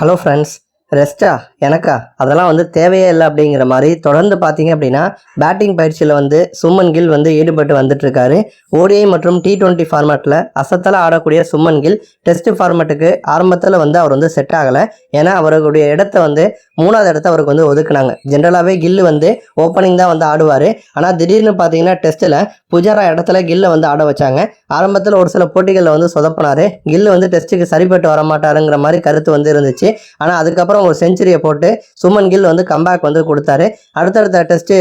Hello friends ரெஸ்ட்டா எனக்கா? அதெல்லாம் வந்து தேவையே இல்லை அப்படிங்கிற மாதிரி தொடர்ந்து பார்த்தீங்க அப்படின்னா பேட்டிங் பயிற்சியில் வந்து சுமன் கில் வந்து ஈடுபட்டு வந்துட்டுருக்காரு. ஓடிஐ மற்றும் டி டுவெண்ட்டி ஃபார்மேட்டில் அசத்தில் ஆடக்கூடிய சுமன் கில் டெஸ்ட் ஃபார்மேட்டுக்கு ஆரம்பத்தில் வந்து அவர் வந்து செட் ஆகலை. ஏன்னா அவருடைய இடத்த வந்து மூணாவது இடத்த அவருக்கு வந்து ஒதுக்குனாங்க. ஜென்ரலாகவே கில்லு வந்து ஓப்பனிங் தான் வந்து ஆடுவார். ஆனால் திடீர்னு பார்த்தீங்கன்னா டெஸ்ட்டில் புஜாரா இடத்துல கில்லை வந்து ஆட வச்சாங்க. ஆரம்பத்தில் ஒரு சில போட்டிகளில் வந்து சொதப்பினார். கில்லு வந்து டெஸ்ட்டுக்கு சரிப்பட்டு வர மாட்டாருங்கிற மாதிரி கருத்து வந்து இருந்துச்சு. ஆனால் அதுக்கப்புறம் ஒரு செஞ்சுரியை போட்டு சுமன் கில் வந்து கம்பேக் வந்து கொடுத்தாரு. அடுத்தடுத்த டெஸ்ட்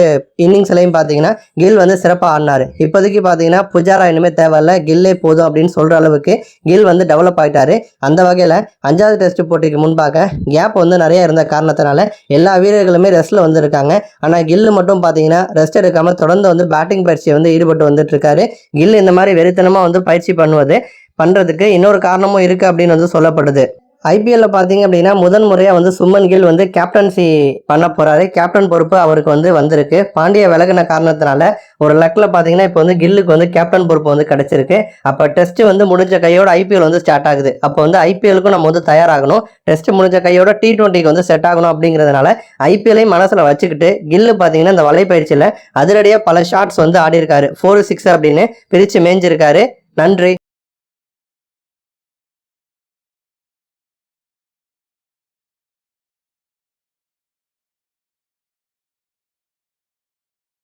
இன்னிங்ஸ்லையும் பார்த்தீங்கன்னா கில் வந்து சிறப்பாக ஆடினாரு. இப்போதைக்கு பார்த்தீங்கன்னா புஜாரா இனிமேல் தேவையில்ல கில்லே போதும் அப்படின்னு சொல்கிற அளவுக்கு கில் வந்து டெவலப் ஆகிட்டாரு அந்த வகையில் அஞ்சாவது டெஸ்ட் போட்டிக்கு முன்பாக கேப் வந்து நிறைய இருந்த காரணத்தினால எல்லா வீரர்களுமே ரெஸ்ட்டில் வந்து இருக்காங்க ஆனால் கில்லு மட்டும் பார்த்தீங்கன்னா ரெஸ்ட் எடுக்காமல் தொடர்ந்து வந்து பேட்டிங் பயிற்சியை வந்து ஈடுபட்டு வந்துட்டு இருக்காரு கில் இந்த மாதிரி வெறித்தனமாக வந்து பயிற்சி பண்ணுவது பண்ணுறதுக்கு இன்னொரு காரணமும் இருக்குது அப்படின்னு வந்து சொல்லப்படுது. ஐபிஎல்ல பார்த்தீங்க அப்படின்னா முதன் முறையாக வந்து சுமன் கில் வந்து கேப்டன்சி பண்ண போறாரு. கேப்டன் பொறுப்பு அவருக்கு வந்து வந்திருக்கு. பாண்டிய விலகின காரணத்தினால ஒரு லக்கில் பார்த்தீங்கன்னா இப்போ வந்து கில்லுக்கு வந்து கேப்டன் பொறுப்பு வந்து கிடைச்சிருக்கு. அப்போ டெஸ்ட் வந்து முடிஞ்ச கையோட ஐபிஎல் வந்து ஸ்டார்ட் ஆகுது. அப்போ வந்து ஐபிஎலுக்கும் நம்ம வந்து தயாராகணும். டெஸ்ட் முடிஞ்ச கையோட டி டுவெண்ட்டிக்கு வந்து செட் ஆகணும் அப்படிங்கிறதுனால ஐபிஎல்லையும் மனசில் வச்சுக்கிட்டு கில்லு பார்த்தீங்கன்னா இந்த வலைப்பயிற்சியில் அதிரடியாக பல ஷாட்ஸ் வந்து ஆடி இருக்காரு ஃபோர் சிக்ஸ் அப்படின்னு பிரித்து மேய்ஞ்சிருக்காரு நன்றி.